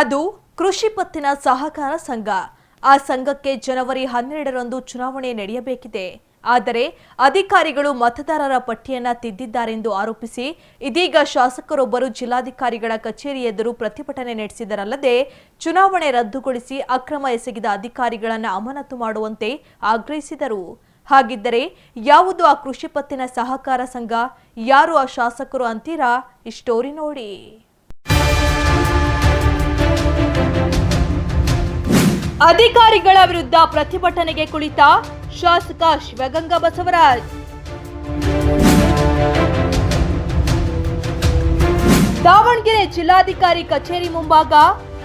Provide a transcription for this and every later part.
ಅದು ಕೃಷಿ ಪತ್ತಿನ ಸಹಕಾರ ಸಂಘ. ಆ ಸಂಘಕ್ಕೆ ಜನವರಿ ಹನ್ನೆರಡರಂದು ಚುನಾವಣೆ ನಡೆಯಬೇಕಿದೆ. ಆದರೆ ಅಧಿಕಾರಿಗಳು ಮತದಾರರ ಪಟ್ಟಿಯನ್ನ ತಿದ್ದಿದ್ದಾರೆಂದು ಆರೋಪಿಸಿ ಇದೀಗ ಶಾಸಕರೊಬ್ಬರು ಜಿಲ್ಲಾಧಿಕಾರಿಗಳ ಕಚೇರಿ ಎದುರು ಪ್ರತಿಭಟನೆ ನಡೆಸಿದರಲ್ಲದೆ ಚುನಾವಣೆ ರದ್ದುಗೊಳಿಸಿ ಅಕ್ರಮ ಎಸಗಿದ ಅಧಿಕಾರಿಗಳನ್ನು ಅಮಾನತು ಮಾಡುವಂತೆ ಆಗ್ರಹಿಸಿದರು. ಹಾಗಿದ್ದರೆ ಯಾವುದು ಆ ಕೃಷಿ ಪತ್ತಿನ ಸಹಕಾರ ಸಂಘ? ಯಾರು ಆ ಶಾಸಕರು ಅಂತೀರಾ? ಈ ಸ್ಟೋರಿ ನೋಡಿ. ಅಧಿಕಾರಿಗಳ ವಿರುದ್ಧ ಪ್ರತಿಭಟನೆಗೆ ಕುಳಿತ ಶಾಸಕ ಶಿವಗಂಗಾ ಬಸವರಾಜ್. ದಾವಣಗೆರೆ ಜಿಲ್ಲಾಧಿಕಾರಿ ಕಚೇರಿ ಮುಂಭಾಗ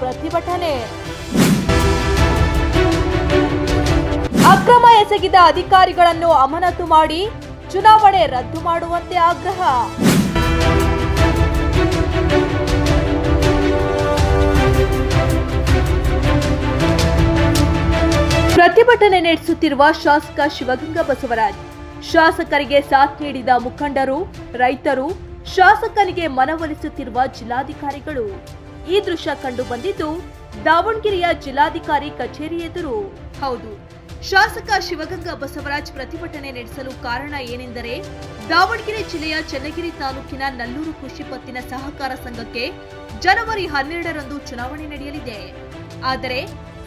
ಪ್ರತಿಭಟನೆ. ಅಕ್ರಮ ಎಸಗಿದ ಅಧಿಕಾರಿಗಳನ್ನು ಅಮಾನತು ಮಾಡಿ ಚುನಾವಣೆ ರದ್ದು ಮಾಡುವಂತೆ ಆಗ್ರಹ. ಪ್ರತಿಭಟನೆ ನಡೆಸುತ್ತಿರುವ ಶಾಸಕ ಶಿವಗಂಗಾ ಬಸವರಾಜ್. ಶಾಸಕರಿಗೆ ಸಾಥ್ ನೀಡಿದ ಮುಖಂಡರು, ರೈತರು, ಶಾಸಕನಿಗೆ ಮನವೊಲಿಸುತ್ತಿರುವ ಜಿಲ್ಲಾಧಿಕಾರಿಗಳು. ಈ ದೃಶ್ಯ ಕಂಡು ಬಂದಿದ್ದು, ದಾವಣಗೆರೆಯ ಜಿಲ್ಲಾಧಿಕಾರಿ ಕಚೇರಿ ಎದುರು. ಹೌದು, ಶಾಸಕ ಶಿವಗಂಗಾ ಬಸವರಾಜ್ ಪ್ರತಿಭಟನೆ ನಡೆಸಲು ಕಾರಣ ಏನೆಂದರೆ, ದಾವಣಗೆರೆ ಜಿಲ್ಲೆಯ ಚನ್ನಗಿರಿ ತಾಲೂಕಿನ ನಲ್ಲೂರು ಕೃಷಿ ಪತ್ತಿನ ಸಹಕಾರ ಸಂಘಕ್ಕೆ ಜನವರಿ ಹನ್ನೆರಡರಂದು ಚುನಾವಣೆ ನಡೆಯಲಿದೆ. ಆದರೆ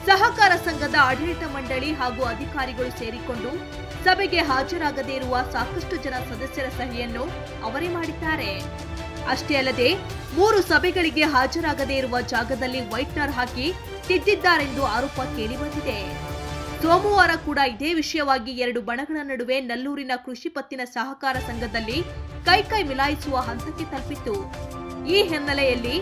ಸಹಕಾರ ಸಂಘದ ಆಡಳಿತ ಮಂಡಳಿ ಹಾಗೂ ಅಧಿಕಾರಿಗಳು ಸೇರಿಕೊಂಡು ಸಭೆಗೆ ಹಾಜರಾಗದೇ ಇರುವ ಸಾಕಷ್ಟು ಜನ ಸದಸ್ಯರ ಸಹಿಯನ್ನು ಅವರೇ ಮಾಡಿದ್ದಾರೆ. ಅಷ್ಟೇ ಅಲ್ಲದೆ, ಮೂರು ಸಭೆಗಳಿಗೆ ಹಾಜರಾಗದೇ ಇರುವ ಜಾಗದಲ್ಲಿ ವೈಟ್ನರ್ ಹಾಕಿ ತಿದ್ದಿದ್ದಾರೆಂದು ಆರೋಪ ಕೇಳಿಬಂದಿದೆ. ಸೋಮವಾರ ಕೂಡ ಇದೇ ವಿಷಯವಾಗಿ ಎರಡು ಬಣಗಳ ನಡುವೆ ನಲ್ಲೂರಿನ ಕೃಷಿ ಪತ್ತಿನ ಸಹಕಾರ ಸಂಘದಲ್ಲಿ ಕೈಕೈ ಮಿಲಾಯಿಸುವ ಹಂತಕ್ಕೆ ತಲುಪಿತ್ತು. ಈ ಹಿನ್ನೆಲೆಯಲ್ಲಿ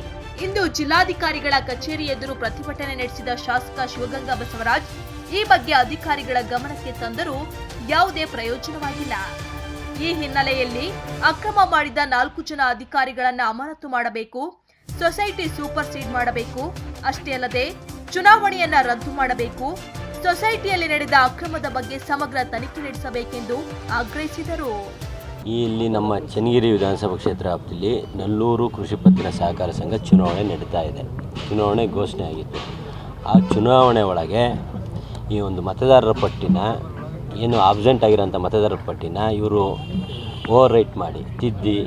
ಇಂದು ಜಿಲ್ಲಾಧಿಕಾರಿಗಳ ಕಚೇರಿ ಎದುರು ಪ್ರತಿಭಟನೆ ನಡೆಸಿದ ಶಾಸಕ ಶಿವಗಂಗಾ ಬಸವರಾಜ್, ಈ ಬಗ್ಗೆ ಅಧಿಕಾರಿಗಳ ಗಮನಕ್ಕೆ ತಂದರೂ ಯಾವುದೇ ಪ್ರಯೋಜನವಾಗಿಲ್ಲ. ಈ ಹಿನ್ನೆಲೆಯಲ್ಲಿ ಅಕ್ರಮ ಮಾಡಿದ ನಾಲ್ಕು ಜನ ಅಧಿಕಾರಿಗಳನ್ನು ಅಮಾನತು ಮಾಡಬೇಕು, ಸೊಸೈಟಿ ಸೂಪರ್ ಸೀಡ್ ಮಾಡಬೇಕು, ಅಷ್ಟೇ ಅಲ್ಲದೆ ಚುನಾವಣೆಯನ್ನ ರದ್ದು ಮಾಡಬೇಕು, ಸೊಸೈಟಿಯಲ್ಲಿ ನಡೆದ ಅಕ್ರಮದ ಬಗ್ಗೆ ಸಮಗ್ರ ತನಿಖೆ ನಡೆಸಬೇಕೆಂದು ಆಗ್ರಹಿಸಿದರು. ಈ ಇಲ್ಲಿ ನಮ್ಮ ಚನ್ನಗಿರಿ ವಿಧಾನಸಭಾ ಕ್ಷೇತ್ರ ವ್ಯಾಪ್ತಿಯಲ್ಲಿ ನಲ್ಲೂರು ಕೃಷಿ ಪತ್ತಿನ ಸಹಕಾರ ಸಂಘ ಚುನಾವಣೆ ನಡೀತಾ ಇದೆ. ಚುನಾವಣೆ ಘೋಷಣೆ ಆಗಿತ್ತು. ಆ ಚುನಾವಣೆ ಒಳಗೆ ಈ ಒಂದು ಮತದಾರರ ಪಟ್ಟಿನ, ಏನು ಆಬ್ಸೆಂಟ್ ಆಗಿರೋಂಥ ಮತದಾರರ ಪಟ್ಟಿನ ಇವರು ಓವರ್ ರೈಟ್ ಮಾಡಿ, ತಿದ್ದಿ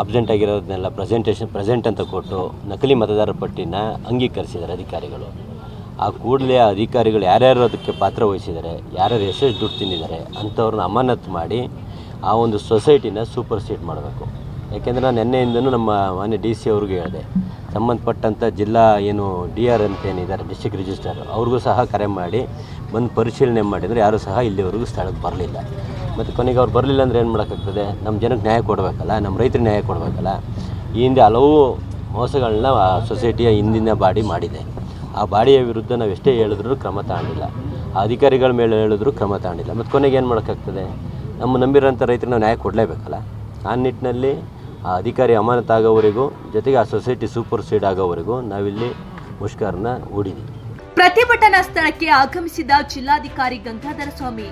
ಆಬ್ಸೆಂಟ್ ಆಗಿರೋದನ್ನೆಲ್ಲ ಪ್ರೆಸೆಂಟೇಷನ್ ಪ್ರೆಸೆಂಟ್ ಅಂತ ಕೊಟ್ಟು ನಕಲಿ ಮತದಾರರ ಪಟ್ಟಿನ ಅಂಗೀಕರಿಸಿದ್ದಾರೆ ಅಧಿಕಾರಿಗಳು. ಆ ಕೂಡಲೇ ಅಧಿಕಾರಿಗಳು ಯಾರ್ಯಾರು ಅದಕ್ಕೆ ಪಾತ್ರ ವಹಿಸಿದ್ದಾರೆ, ಯಾರ್ಯಾರು ಎಷ್ಟೆಷ್ಟು ದುಡ್ಡು ತಿಂದಿದ್ದಾರೆ ಅಂಥವ್ರನ್ನ ಅಮಾನತು ಮಾಡಿ ಆ ಒಂದು ಸೊಸೈಟಿನ ಸೂಪರ್ ಸೀಟ್ ಮಾಡಬೇಕು. ಯಾಕೆಂದರೆ ನಾನು ನಿನ್ನೆಯಿಂದನೂ ನಮ್ಮ ಮಾನ್ಯ ಡಿ ಸಿ ಅವ್ರಿಗೆ ಹೇಳಿದೆ. ಸಂಬಂಧಪಟ್ಟಂಥ ಜಿಲ್ಲಾ ಏನು ಡಿ ಆರ್ ಅಂತ ಏನಿದ್ದಾರೆ, ಡಿಸ್ಟ್ರಿಕ್ಟ್ ರಿಜಿಸ್ಟರ್ ಅವ್ರಿಗೂ ಸಹ ಕರೆ ಮಾಡಿ, ಬಂದು ಪರಿಶೀಲನೆ ಮಾಡಿದರೆ ಯಾರೂ ಸಹ ಇಲ್ಲಿವರೆಗೂ ಸ್ಥಳಕ್ಕೆ ಬರಲಿಲ್ಲ. ಮತ್ತು ಕೊನೆಗೆ ಅವ್ರು ಬರಲಿಲ್ಲ ಅಂದರೆ ಏನು ಮಾಡೋಕ್ಕಾಗ್ತದೆ? ನಮ್ಮ ಜನಕ್ಕೆ ನ್ಯಾಯ ಕೊಡಬೇಕಲ್ಲ ನಮ್ಮ ರೈತರಿಗೆ ನ್ಯಾಯ ಕೊಡಬೇಕಲ್ಲ. ಈ ಹಿಂದೆ ಹಲವು ಮೋಸಗಳನ್ನ ಆ ಸೊಸೈಟಿಯ ಹಿಂದಿನ ಬಾಡಿ ಮಾಡಿದೆ. ಆ ಬಾಡಿಯ ವಿರುದ್ಧ ನಾವು ಎಷ್ಟೇ ಹೇಳಿದ್ರು ಕ್ರಮ ತಗೊಂಡಿಲ್ಲ ಆ ಅಧಿಕಾರಿಗಳ ಮೇಲೆ ಹೇಳಿದ್ರು ಕ್ರಮ ತಗೊಂಡಿಲ್ಲ ಮತ್ತು ಕೊನೆಗೆ ಏನು ಮಾಡೋಕ್ಕಾಗ್ತದೆ? ನಮ್ಮ ನಂಬಿರೋಂಥ ರೈತರಿಗೆ ನಾವು ನ್ಯಾಯ ಕೊಡಲೇಬೇಕಲ್ಲ? ಆ ನಿಟ್ಟಿನಲ್ಲಿ ಆ ಅಧಿಕಾರಿ ಅಮಾನತಾಗೋವರೆಗೂ ಜೊತೆಗೆ ಆ ಸೊಸೈಟಿ ಸೂಪರ್ ಸೀಡ್ ಆಗೋವರೆಗೂ ನಾವಿಲ್ಲಿ ಮುಷ್ಕರನ್ನ ಹೂಡಿದ್ದೀವಿ ಪ್ರತಿಭಟನಾ ಸ್ಥಳಕ್ಕೆ ಆಗಮಿಸಿದ ಜಿಲ್ಲಾಧಿಕಾರಿ ಗಂಗಾಧರ ಸ್ವಾಮಿ,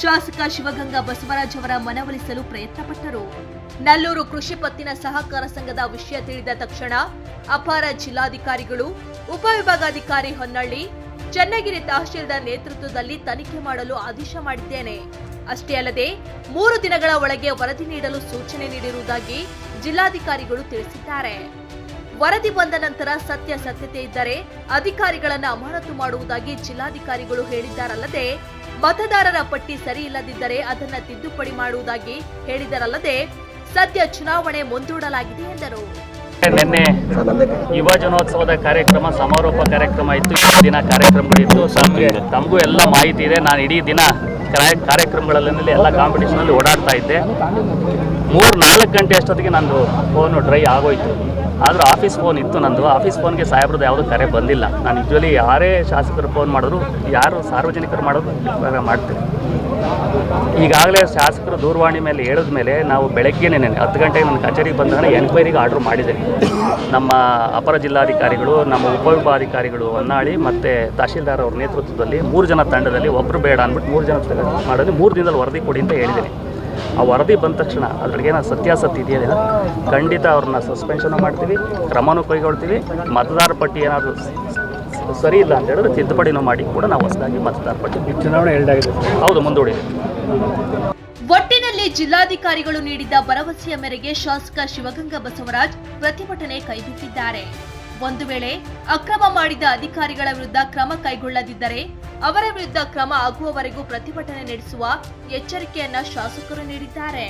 ಶಾಸಕ ಶಿವಗಂಗಾ ಬಸವರಾಜ್ ಅವರ ಮನವೊಲಿಸಲು ಪ್ರಯತ್ನಪಟ್ಟರು. ನಲ್ಲೂರು ಕೃಷಿ ಪತ್ತಿನ ಸಹಕಾರ ಸಂಘದ ವಿಷಯ ತಿಳಿದ ತಕ್ಷಣ ಅಪಾರ ಜಿಲ್ಲಾಧಿಕಾರಿಗಳು, ಉಪವಿಭಾಗಾಧಿಕಾರಿ ಹೊನ್ನಳ್ಳಿ ಚನ್ನಗಿರಿ ತಹಶೀಲ್ದಾರ್ ನೇತೃತ್ವದಲ್ಲಿ ತನಿಖೆ ಮಾಡಲು ಆದೇಶ ಮಾಡಿದ್ದೇನೆ. ಅಷ್ಟೇ ಅಲ್ಲದೆ, ಮೂರು ದಿನಗಳ ಒಳಗೆ ವರದಿ ನೀಡಲು ಸೂಚನೆ ನೀಡಿರುವುದಾಗಿ ಜಿಲ್ಲಾಧಿಕಾರಿಗಳು ತಿಳಿಸಿದ್ದಾರೆ. ವರದಿ ಬಂದ ನಂತರ ಸತ್ಯ ಸತ್ಯತೆ ಇದ್ದರೆ ಅಧಿಕಾರಿಗಳನ್ನು ಅಮಾನತು ಮಾಡುವುದಾಗಿ ಜಿಲ್ಲಾಧಿಕಾರಿಗಳು ಹೇಳಿದ್ದಾರಲ್ಲದೆ, ಮತದಾರರ ಪಟ್ಟಿ ಸರಿ ಇಲ್ಲದಿದ್ದರೆ ಅದನ್ನ ತಿದ್ದುಪಡಿ ಮಾಡುವುದಾಗಿ ಹೇಳಿದರಲ್ಲದೆ ಸದ್ಯ ಚುನಾವಣೆ ಮುಂದೂಡಲಾಗಿದೆ ಎಂದರು. ನಿನ್ನೆ ಯುವ ಜನೋತ್ಸವದ ಕಾರ್ಯಕ್ರಮ ಸಮಾರೋಪ ಕಾರ್ಯಕ್ರಮ ಇತ್ತು. ಎರಡು ದಿನ ಕಾರ್ಯಕ್ರಮಗಳಿತ್ತು ತಮಗೆ ತಮಗೂ ಎಲ್ಲ ಮಾಹಿತಿ ಇದೆ. ನಾನು ಇಡೀ ದಿನ ಕಾರ್ಯ- ಕಾರ್ಯಕ್ರಮಗಳಲ್ಲಿ ಎಲ್ಲ ಕಾಂಪಿಟೇಷನಲ್ಲಿ ಓಡಾಡ್ತಾ ಇದ್ದೆ. ಮೂರು ನಾಲ್ಕು ಗಂಟೆ ಅಷ್ಟೊತ್ತಿಗೆ ನಂದು ಫೋನು ಡ್ರೈ ಆಗೋಯ್ತು. ಆದರೂ ಆಫೀಸ್ ಫೋನ್ ಇತ್ತು ನಂದು. ಆಫೀಸ್ ಫೋನ್ಗೆ ಸಾಹೇಬ್ರದ್ದು ಯಾವುದೂ ಕರೆ ಬಂದಿಲ್ಲ. ನಾನು ಯೂಶ್ವಲಿ ಯಾರೇ ಶಾಸಕರು ಫೋನ್ ಮಾಡಿದ್ರು, ಯಾರು ಸಾರ್ವಜನಿಕರು ಮಾಡೋದು ಮಾಡ್ತೀನಿ. ಈಗಾಗಲೇ ಶಾಸಕರು ದೂರವಾಣಿ ಮೇಲೆ ಹೇಳಿದ ಮೇಲೆ ನಾವು ಬೆಳಗ್ಗೆನೇ ಹತ್ತು ಗಂಟೆಗೆ ನನ್ನ ಕಚೇರಿಗೆ ಬಂದಾಗ ಎನ್ಕ್ವೈರಿಗೆ ಆರ್ಡ್ರ್ ಮಾಡಿದೆ ನಮ್ಮ ಅಪರ ಜಿಲ್ಲಾಧಿಕಾರಿಗಳು, ನಮ್ಮ ಉಪವಿಭಾಗಾಧಿಕಾರಿಗಳು ಹೊನ್ನಾಳಿ ಮತ್ತು ತಹಶೀಲ್ದಾರ್ ಅವ್ರ ನೇತೃತ್ವದಲ್ಲಿ ಮೂರು ಜನ ತಂಡದಲ್ಲಿ ಒಬ್ಬರು ಬೇಡ ಅಂದ್ಬಿಟ್ಟು ಮೂರು ಜನ ಮಾಡೋದು ಮೂರು ದಿನದಲ್ಲಿ ವರದಿ ಕೊಡಿ ಅಂತ ಹೇಳಿದ್ದೀನಿ. ಆ ವರದಿ ಬಂದ ತಕ್ಷಣ ಅದ್ರಿಗೆ ಏನೋ ಸತ್ಯಾಸತ್ಯ ಇದೆಯಲ್ಲ ಖಂಡಿತ ಅವ್ರನ್ನ ಸಸ್ಪೆನ್ಷನ್ ಮಾಡ್ತೀವಿ ಕ್ರಮನೂ ಕೈಗೊಳ್ತೀವಿ ಮತದಾರ ಪಟ್ಟಿ ಏನಾದರೂ ಸರಿ ಇಲ್ಲ ಅಂತ ಹೇಳಿದ್ರೆ ತಿದ್ದುಪಡಿನೂ ಮಾಡಿ ಕೂಡ ನಾವು ಹೊಸದಾಗಿ ಮತದಾರ ಪಟ್ಟಿ ಚುನಾವಣೆ ಎರಡಾಗಿದೆ ಹೌದು ಮುಂದೂಡಿದೆ. ಒಟ್ಟಿನಲ್ಲಿ ಜಿಲ್ಲಾಧಿಕಾರಿಗಳು ನೀಡಿದ್ದ ಭರವಸೆಯ ಮೇರೆಗೆ ಶಾಸಕ ಶಿವಗಂಗಾ ಬಸವರಾಜ್ ಪ್ರತಿಭಟನೆ ಕೈಬಿಟ್ಟಿದ್ದಾರೆ. ಒಂದು ವೇಳೆ ಅಕ್ರಮ ಮಾಡಿದ ಅಧಿಕಾರಿಗಳ ವಿರುದ್ಧ ಕ್ರಮ ಕೈಗೊಳ್ಳದಿದ್ದರೆ ಅವರ ವಿರುದ್ಧ ಕ್ರಮ ಆಗುವವರೆಗೂ ಪ್ರತಿಭಟನೆ ನಡೆಸುವ ಎಚ್ಚರಿಕೆಯನ್ನ ಶಾಸಕರು ನೀಡಿದ್ದಾರೆ.